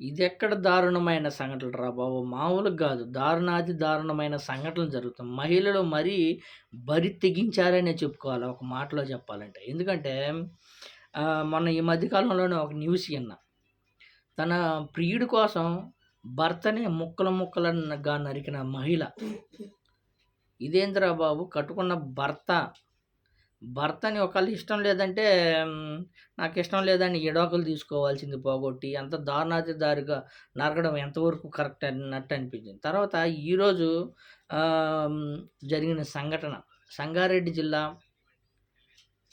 ఇది ఎక్కడ దారుణమైన సంఘటనలు రా బాబు! మామూలుగా కాదు దారుణాది దారుణమైన సంఘటనలు జరుగుతుంది మహిళలు మరీ బరి తెగించారనే చెప్పుకోవాలి ఒక మాటలో చెప్పాలంటే. ఎందుకంటే మొన్న ఈ మధ్యకాలంలోనే ఒక న్యూస్ విన్నా తన ప్రియుడి కోసం భర్తని ముక్కలు ముక్కలుగా నరికిన మహిళ. ఇదేందిరా బాబు! కట్టుకున్న భర్త, భర్తని ఒకళ్ళు ఇష్టం లేదంటే నాకు ఇష్టం లేదని ఎడోకలు తీసుకోవాల్సింది పోగొట్టి, అంత దారుణాతి దారిగా నరకడం ఎంతవరకు కరెక్ట్ అన్నట్టు అనిపించింది. తర్వాత ఈరోజు జరిగిన సంఘటన సంగారెడ్డి జిల్లా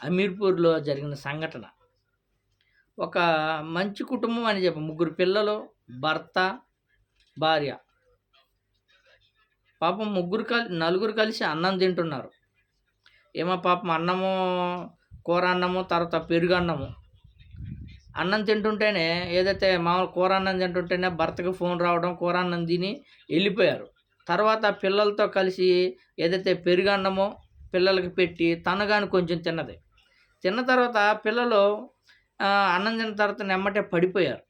అమీర్పూర్‌లో జరిగిన సంఘటన. ఒక మంచి కుటుంబం అని చెప్పి ముగ్గురు పిల్లలు, భర్త, భార్య. పాపం ముగ్గురు కలి నలుగురు కలిసి అన్నం తింటున్నారు. ఏమో పాపం అన్నము, కూర అన్నము, తర్వాత పెరుగు అన్నము అన్నం తింటుంటేనే ఏదైతే మామూలు కూర అన్నం తింటుంటేనే భర్తకు ఫోన్ రావడం, కూర అన్నం తిని వెళ్ళిపోయారు తర్వాత పిల్లలతో కలిసి ఏదైతే పెరుగు అన్నమో పిల్లలకి పెట్టి తనగాని కొంచెం తిన్నది. తిన్న తర్వాత పిల్లలు అన్నం తిన్న తర్వాత నెమ్మటే పడిపోయారు.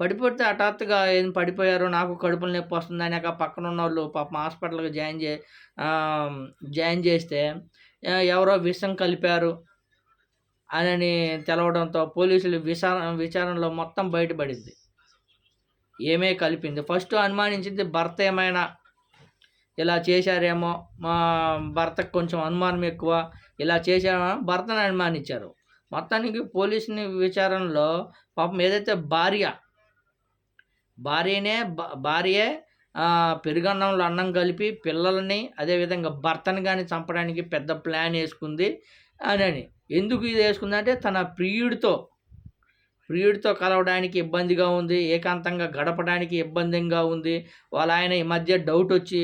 పడిపోతే హఠాత్తుగా ఏం పడిపోయారు, నాకు కడుపులు నొప్పి కడుపులో పక్కన ఉన్న వాళ్ళు పాపం హాస్పిటల్‌కి జాయిన్ చే జాయిన్ చేస్తే ఎవరో విషం కలిపారు అని తెలవడంతో పోలీసులు విచార విచారణలో మొత్తం బయటపడింది. ఏమే కలిపింది. ఫస్ట్ అనుమానించింది భర్త ఏమైనా ఇలా చేశారేమో, మా భర్తకు కొంచెం అనుమానం ఎక్కువ. ఇలా చేశారేమో భర్తని అనుమానించారు. మొత్తానికి పోలీసుని విచారణలో పాపం ఏదైతే భార్య, భార్యనే భ భార్యే పెరుగన్నంలో అన్నం కలిపి పిల్లలని అదేవిధంగా భర్తను కానీ చంపడానికి పెద్ద ప్లాన్ వేసుకుంది అని ఎందుకు ఇది వేసుకుందంటే తన ప్రియుడితో, ప్రియుడితో కలవడానికి ఇబ్బందిగా ఉంది. ఏకాంతంగా గడపడానికి ఇబ్బందిగా ఉంది. వాళ్ళ ఆయన ఈ మధ్య డౌట్ వచ్చి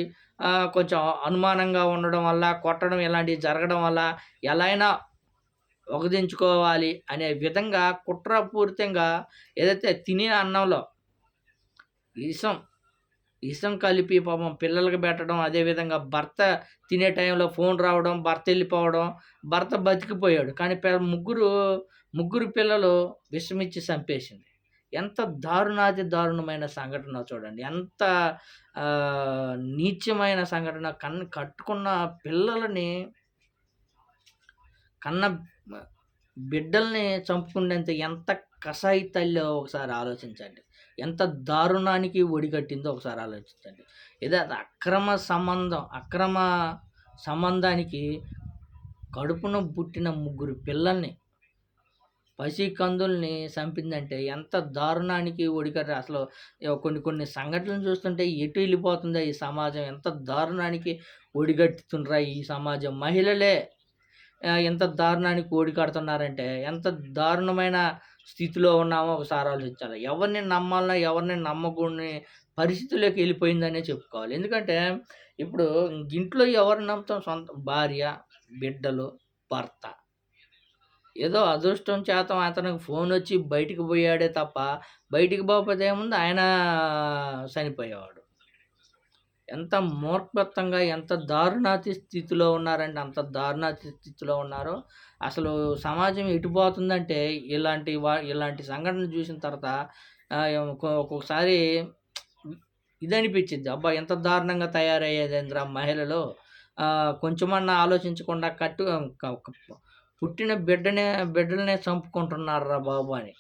కొంచెం అనుమానంగా ఉండడం వల్ల, కొట్టడం ఇలాంటివి జరగడం వల్ల ఎలా అయినా వగదించుకోవాలి అనే విధంగా కుట్రపూరితంగా ఏదైతే తినే అన్నంలో ఇసం ఇసం కలిపి పాపం పిల్లలకి పెట్టడం, అదేవిధంగా భర్త తినే టైంలో ఫోన్ రావడం, భర్త వెళ్ళిపోవడం భర్త బతికిపోయాడు. కానీ ముగ్గురు, ముగ్గురు పిల్లలు విషమిచ్చి చంపేసింది. ఎంత దారుణాతి దారుణమైన సంఘటన చూడండి. ఎంత నీచమైన సంఘటన. కన్ కట్టుకున్న పిల్లలని కన్న బిడ్డల్ని చంపుకునేంత ఎంత కసాయి తల్లో ఒకసారి ఆలోచించండి. ఎంత దారుణానికి ఒడిగట్టిందో ఒకసారి ఆలోచించండి. ఏదో అది అక్రమ సంబంధం, అక్రమ సంబంధానికి కడుపున పుట్టిన ముగ్గురు పిల్లల్ని, పసికందుల్ని చంపిందంటే ఎంత దారుణానికి ఒడిగట్టి అసలు కొన్ని కొన్ని సంఘటనలు చూస్తుంటే ఎటు ఎళ్ళిపోతుందో ఈ సమాజం, ఎంత దారుణానికి ఒడిగట్టుతుండ్రా ఈ సమాజం. మహిళలే ఎంత దారుణానికి ఒడిగడుతున్నారంటే ఎంత దారుణమైన స్థితిలో ఉన్నామో ఒకసారి ఆలోచించాలి. ఎవరిని నమ్మాలన్నా, ఎవరిని నమ్మకూడని పరిస్థితిలోకి వెళ్ళిపోయిందనే చెప్పుకోవాలి. ఎందుకంటే ఇప్పుడు ఇంట్లో ఎవరిని నమ్ముతాం సొంత భార్య, బిడ్డలు, భర్త. ఏదో అదృష్టం చేత అతనికి ఫోన్ వచ్చి బయటికి పోయాడే తప్ప, బయటికి పోకపోతే ఏముంది ఆయన చనిపోయేవాడు. ఎంత మూర్ఖత్వంగా, ఎంత దారుణాతి స్థితిలో ఉన్నారంటే అంత దారుణాతి స్థితిలో ఉన్నారో అసలు సమాజం ఎటు పోతుందంటే ఇలాంటి వా ఇలాంటి సంఘటన చూసిన తర్వాత ఒక్కొక్కసారి ఇదనిపించింది అబ్బా! ఎంత దారుణంగా తయారయ్యేదేందిరా మహిళలు. కొంచెమన్నా ఆలోచించకుండా కట్టు పుట్టిన బిడ్డనే బిడ్డలనే చంపుకుంటున్నారురా బాబు అని.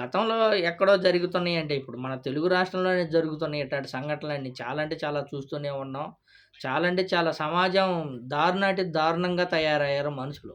గతంలో ఎక్కడో జరుగుతున్నాయి అంటే ఇప్పుడు మన తెలుగు రాష్ట్రంలోనే జరుగుతున్నాయి ఇట్లాంటి సంఘటనలన్నీ. చాలా అంటే చాలా చూస్తూనే ఉన్నాం. చాలా అంటే చాలా సమాజం దారుణాటి దారుణంగా తయారయ్యారు మనుషులు.